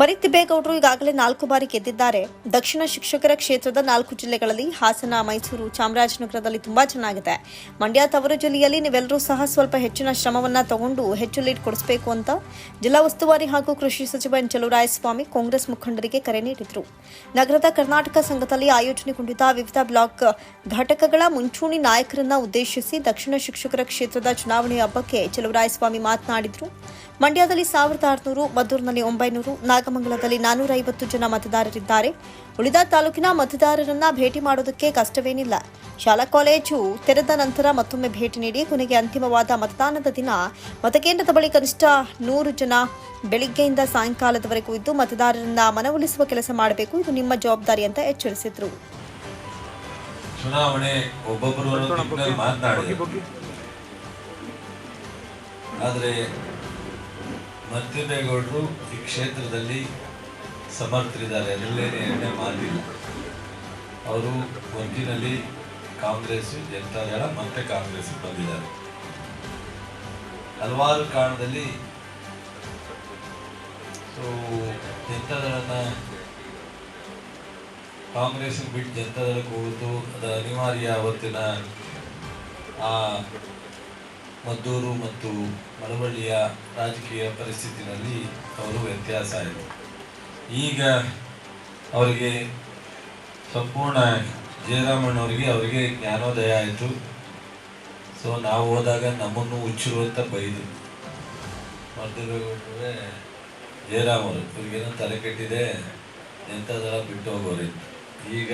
ಮರಿತಿಬ್ಬೇಗೌಡರು ಈಗಾಗಲೇ ನಾಲ್ಕು ಬಾರಿ ಗೆದ್ದಿದ್ದಾರೆ. ದಕ್ಷಿಣ ಶಿಕ್ಷಕರ ಕ್ಷೇತ್ರದ ನಾಲ್ಕು ಜಿಲ್ಲೆಗಳಲ್ಲಿ ಹಾಸನ, ಮೈಸೂರು, ಚಾಮರಾಜನಗರದಲ್ಲಿ ತುಂಬಾ ಚೆನ್ನಾಗಿದೆ. ಮಂಡ್ಯ ತವರು ಜಿಲ್ಲೆಯಲ್ಲಿ ನೀವೆಲ್ಲರೂ ಸಹ ಸ್ವಲ್ಪ ಹೆಚ್ಚಿನ ಶ್ರಮವನ್ನ ತಗೊಂಡು ಹೆಚ್ಚು ಲೀಡ್ ಕೊಡಿಸಬೇಕು ಅಂತ ಜಿಲ್ಲಾ ಉಸ್ತುವಾರಿ ಹಾಗೂ ಕೃಷಿ ಸಚಿವ ಎನ್ ಚಲುವರಾಯಸ್ವಾಮಿ ಕಾಂಗ್ರೆಸ್ ಮುಖಂಡರಿಗೆ ಕರೆ ನೀಡಿದರು. ನಗರದ ಕರ್ನಾಟಕ ಸಂಘದಲ್ಲಿ ಆಯೋಜನೆಗೊಂಡಿದ್ದ ವಿವಿಧ ಬ್ಲಾಕ್ ಘಟಕಗಳ ಮುಂಚೂಣಿ ನಾಯಕರನ್ನ ಉದ್ದೇಶಿಸಿ ದಕ್ಷಿಣ ಶಿಕ್ಷಕರ ಕ್ಷೇತ್ರದ ಚುನಾವಣೆ ಹಬ್ಬಕ್ಕೆ ಚಲುವರಾಯಸ್ವಾಮಿ ಮಾತನಾಡಿದರು. ಮಂಡ್ಯದಲ್ಲಿ ಸಾವಿರದ ಆರುನೂರು ಮದ್ದೂರಿನಲ್ಲಿ ಒಂಬೈನೂರು ನಾಗಮಂಗಲದಲ್ಲಿ ನಾನೂರ ಐವತ್ತು ಜನ ಮತದಾರರಿದ್ದಾರೆ. ಉಳಿದ ತಾಲೂಕಿನ ಮತದಾರರನ್ನ ಭೇಟಿ ಮಾಡೋದಕ್ಕೆ ಕಷ್ಟವೇನಿಲ್ಲ. ಶಾಲಾ ಕಾಲೇಜು ತೆರೆದ ನಂತರ ಮತ್ತೊಮ್ಮೆ ಭೇಟಿ ನೀಡಿ ಕೊನೆಗೆ ಅಂತಿಮವಾದ ಮತದಾನದ ದಿನ. ಮತಕೇಂದ್ರದ ಬಳಿ ಕನಿಷ್ಠ ನೂರು ಜನ ಬೆಳಿಗ್ಗೆಯಿಂದ ಸಾಯಂಕಾಲದವರೆಗೂ ಇದ್ದು ಮತದಾರರನ್ನ ಮನವೊಲಿಸುವ ಕೆಲಸ ಮಾಡಬೇಕು. ಇದು ನಿಮ್ಮ ಜವಾಬ್ದಾರಿ ಅಂತ ಎಚ್ಚರಿಸಿದ್ರು. ಚುನಾವಣೆ ಒಬ್ಬೊಬ್ಬರು ಮಾತನಾಡಿ ಮಾತನಾಡಿದ್ರು. ಆದರೆ ಮತ್ತಿಬೇಗೌಡರು ಈ ಕ್ಷೇತ್ರದಲ್ಲಿ ಸಮರ್ಥರಿದ್ದಾರೆ. ಅದರಲ್ಲೇನೆ ಎಣ್ಣೆ ಮಾತಿಲ್ಲ ಅವರು ಒಟ್ಟಿನಲ್ಲಿ ಕಾಂಗ್ರೆಸ್ ಜನತಾದಳ ಮತ್ತೆ ಕಾಂಗ್ರೆಸ್ ಬಂದಿದ್ದಾರೆ. ಹಲವಾರು ಕಾರಣದಲ್ಲಿ ಸೊ ಜನತಾದಳನ ಕಾಂಗ್ರೆಸ್ ಬಿಟ್ಟು ಜನತಾದಳಕ್ಕೆ ಹೋಗುದು, ಅದು ಅನಿವಾರ್ಯ ಅವತ್ತಿನ ಆ ಮದ್ದೂರು ಮತ್ತು ಮಳವಳ್ಳಿಯ ರಾಜಕೀಯ ಪರಿಸ್ಥಿತಿನಲ್ಲಿ ಅವರು ವ್ಯತ್ಯಾಸ ಆಯಿತು ಈಗ ಅವರಿಗೆ ಸಂಪೂರ್ಣ ಜಯರಾಮಣ್ಣವರಿಗೆ ಅವರಿಗೆ ಜ್ಞಾನೋದಯ ಆಯಿತು. ಸೊ ನಾವು ಹೋದಾಗ ನಮ್ಮನ್ನು ಹುಚ್ಚಿರುವಂತ ಬೈದು. ಮರ್ದಿರೋಗ್ರೆ ಜಯರಾಮ್ ಅವರು ಇವ್ರಿಗೇನೋ ತಲೆ ಕೆಟ್ಟಿದೆ ಎಂಥದೆಲ್ಲ ಬಿಟ್ಟು ಹೋಗೋರಿ ಈಗ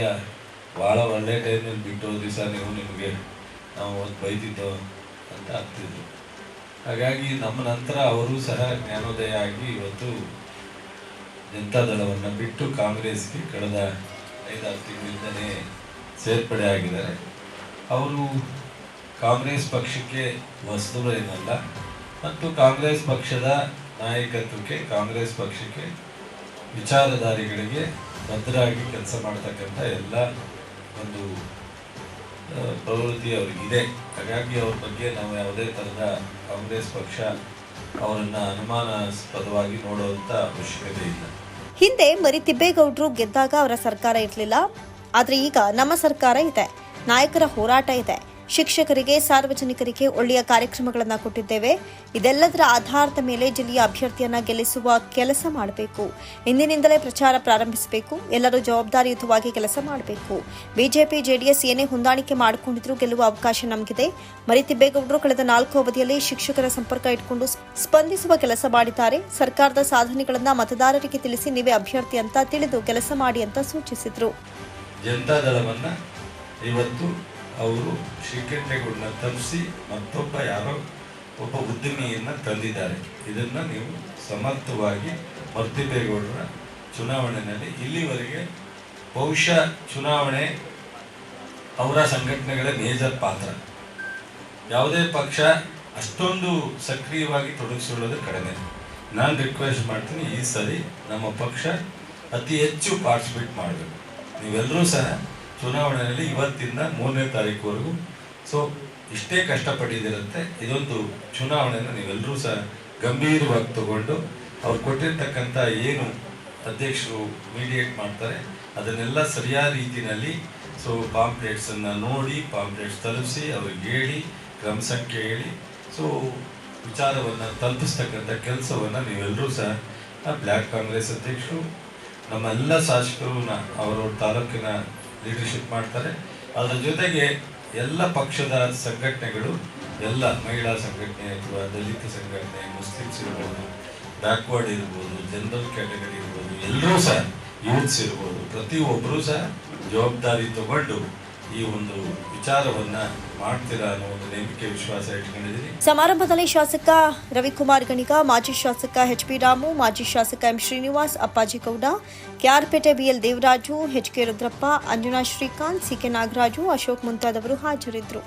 ಭಾಳ ಒಳ್ಳೆ ಟೈಮಲ್ಲಿ ಬಿಟ್ಟು ಹೋದ್ರಿ ಸರ್ ನೀವು ನಿಮಗೆ. ನಾವು ಬೈತಿದ್ದೋ ಅಂತ ಆಗ್ತಿದ್ರು. ಹಾಗಾಗಿ ನಮ್ಮ ನಂತರ ಅವರು ಸಹ ಜ್ಞಾನೋದಯ ಆಗಿ ಇವತ್ತು ಜನತಾದಳವನ್ನು ಬಿಟ್ಟು ಕಾಂಗ್ರೆಸ್ಗೆ ಕಳೆದ ಐದಾರು ತಿಂಗಳಿಂದಲೇ ಸೇರ್ಪಡೆ ಆಗಿದ್ದಾರೆ. ಅವರು ಕಾಂಗ್ರೆಸ್ ಪಕ್ಷಕ್ಕೆ ವಸ್ತುಗಳೇನಲ್ಲ ಮತ್ತು ಕಾಂಗ್ರೆಸ್ ಪಕ್ಷದ ನಾಯಕತ್ವಕ್ಕೆ, ಕಾಂಗ್ರೆಸ್ ಪಕ್ಷಕ್ಕೆ ವಿಚಾರಧಾರಿಗಳಿಗೆ ಭದ್ರಾಗಿ ಕೆಲಸ ಮಾಡ್ತಕ್ಕಂಥ ಎಲ್ಲ ಒಂದು ಪ್ರವೃತ್ತಿ ಅವರಿಗಿದೆ. ಹಾಗಾಗಿ ಅವ್ರ ಬಗ್ಗೆ ನಾವು ಯಾವುದೇ ಥರದ ಕಾಂಗ್ರೆಸ್ ಪಕ್ಷ ಅವರನ್ನು ಅನುಮಾನಾಸ್ಪದವಾಗಿ ನೋಡುವಂಥ ಅವಶ್ಯಕತೆ ಇಲ್ಲ. ಹಿಂದೆ ಮರಿತಿಬ್ಬೇಗೌಡರು ಗೆದ್ದಾಗ ಅವರ ಸರ್ಕಾರ ಇರಲಿಲ್ಲ. ಆದರೆ ಈಗ ನಮ್ಮ ಸರ್ಕಾರ ಇದೆ. ನಾಯಕರ ಹೋರಾಟ ಇದೆ. ಶಿಕ್ಷಕರಿಗೆ, ಸಾರ್ವಜನಿಕರಿಗೆ ಒಳ್ಳೆಯ ಕಾರ್ಯಕ್ರಮಗಳನ್ನು ಕೊಟ್ಟಿದ್ದೇವೆ. ಇದೆಲ್ಲದರ ಆಧಾರದ ಮೇಲೆ ಜಿಲ್ಲೆಯ ಅಭ್ಯರ್ಥಿಯನ್ನು ಗೆಲ್ಲಿಸುವ ಕೆಲಸ ಮಾಡಬೇಕು. ಇಂದಿನಿಂದಲೇ ಪ್ರಚಾರ ಪ್ರಾರಂಭಿಸಬೇಕು. ಎಲ್ಲರೂ ಜವಾಬ್ದಾರಿಯುತವಾಗಿ ಕೆಲಸ ಮಾಡಬೇಕು. ಬಿಜೆಪಿ, ಜೆಡಿಎಸ್ ಏನೇ ಹೊಂದಾಣಿಕೆ ಮಾಡಿಕೊಂಡಿದ್ರೂ ಗೆಲ್ಲುವ ಅವಕಾಶ ನಮಗಿದೆ. ಮರಿತಿಬ್ಬೇಗೌಡರು ಕಳೆದ ನಾಲ್ಕು ಅವಧಿಯಲ್ಲಿ ಶಿಕ್ಷಕರ ಸಂಪರ್ಕ ಇಟ್ಕೊಂಡು ಸ್ಪಂದಿಸುವ ಕೆಲಸ ಮಾಡಿದ್ದಾರೆ. ಸರ್ಕಾರದ ಸಾಧನೆಗಳನ್ನು ಮತದಾರರಿಗೆ ತಿಳಿಸಿ ನೀವೇ ಅಭ್ಯರ್ಥಿ ಅಂತ ತಿಳಿದು ಕೆಲಸ ಮಾಡಿ ಅಂತ ಸೂಚಿಸಿದ್ರು. ಜನತಾದಳವನ್ನು ಇವತ್ತು ಅವರು ಶ್ರೀಕಂಠೇಗೌಡನ ತಪ್ಪಿಸಿ ಮತ್ತೊಬ್ಬ ಯಾರೋ ಒಬ್ಬ ಉದ್ಯಮಿಯನ್ನು ತಂದಿದ್ದಾರೆ. ಇದನ್ನು ನೀವು ಸಮರ್ಥವಾಗಿ ಮರ್ತಿಬೇಗೌಡರ ಚುನಾವಣೆಯಲ್ಲಿ ಇಲ್ಲಿವರೆಗೆ ಬಹುಶಃ ಚುನಾವಣೆ ಅವರ ಸಂಘಟನೆಗಳ ಮೇಜರ್ ಪಾತ್ರ. ಯಾವುದೇ ಪಕ್ಷ ಅಷ್ಟೊಂದು ಸಕ್ರಿಯವಾಗಿ ತೊಡಗಿಸಿಕೊಳ್ಳೋದು ಕಡಿಮೆ. ನಾನು ರಿಕ್ವೆಸ್ಟ್ ಮಾಡ್ತೀನಿ ಈ ಸರಿ ನಮ್ಮ ಪಕ್ಷ ಅತಿ ಹೆಚ್ಚು ಪಾರ್ಟಿಸಿಪೇಟ್ ಮಾಡಬೇಕು. ನೀವೆಲ್ಲರೂ ಸಹ ಚುನಾವಣೆಯಲ್ಲಿ ಇವತ್ತಿಂದ ಮೂರನೇ ತಾರೀಕುವರೆಗೂ. ಸೊ ಇಷ್ಟೇ ಕಷ್ಟಪಟ್ಟಿದ್ದಿರುತ್ತೆ ಇದೊಂದು ಚುನಾವಣೆಯನ್ನು ನೀವೆಲ್ಲರೂ ಸಹ ಗಂಭೀರವಾಗಿ ತಗೊಂಡು, ಅವ್ರು ಕೊಟ್ಟಿರ್ತಕ್ಕಂಥ ಏನು ಅಧ್ಯಕ್ಷರು ಮೀಡಿಯೇಟ್ ಮಾಡ್ತಾರೆ, ಅದನ್ನೆಲ್ಲ ಸರಿಯಾದ ರೀತಿಯಲ್ಲಿ ಸೊ ಪಾಂಪ್ಲೇಟ್ಸನ್ನು ನೋಡಿ ಪಾಂಪ್ಲೇಟ್ಸ್ ತಲುಪಿಸಿ, ಅವ್ರಿಗೆ ಹೇಳಿ, ಕ್ರಮ ಸಂಖ್ಯೆ ಹೇಳಿ ಸೊ ವಿಚಾರವನ್ನು ತಲುಪಿಸ್ತಕ್ಕಂಥ ಕೆಲಸವನ್ನು ನೀವೆಲ್ಲರೂ ಸಹ ಬ್ಲ್ಯಾಕ್ ಕಾಂಗ್ರೆಸ್ ಅಧ್ಯಕ್ಷರು, ನಮ್ಮೆಲ್ಲ ಶಾಸಕರು ಅವರವ್ರ ಅವರ ತಾಲೂಕಿನ ಲೀಡರ್ಶಿಪ್ ಮಾಡ್ತಾರೆ. ಅದರ ಜೊತೆಗೆ ಎಲ್ಲ ಪಕ್ಷದ ಸಂಘಟನೆಗಳು, ಎಲ್ಲ ಮಹಿಳಾ ಸಂಘಟನೆ, ಅಥವಾ ದಲಿತ ಸಂಘಟನೆ, ಮುಸ್ಲಿಮ್ಸ್ ಇರ್ಬೋದು, ಬ್ಯಾಕ್ವರ್ಡ್ ಇರ್ಬೋದು, ಜನರಲ್ ಕ್ಯಾಟಗರಿ ಇರ್ಬೋದು, ಎಲ್ಲರೂ ಸಹ ಯೂತ್ಸ್ ಇರ್ಬೋದು ಪ್ರತಿಯೊಬ್ಬರೂ ಸಹ ಜವಾಬ್ದಾರಿ ತಗೊಂಡು ಈ ಒಂದು ವಿಚಾರವನ್ನ ಸಮಾರಂಭದಲ್ಲಿ ಶಾಸಕ ರವಿಕುಮಾರ್ ಗಣಿಗ, ಮಾಜಿ ಶಾಸಕ ಎಚ್ ಪಿ ರಾಮು, ಮಾಜಿ ಶಾಸಕ M. Srinivas, Appaji Gowda KR Pete BL Devaraju H K Rudrappa, Anjana Srikanth, CK Nagaraju, Ashok ಮುಂತಾದವರು ಹಾಜರಿದ್ದರು.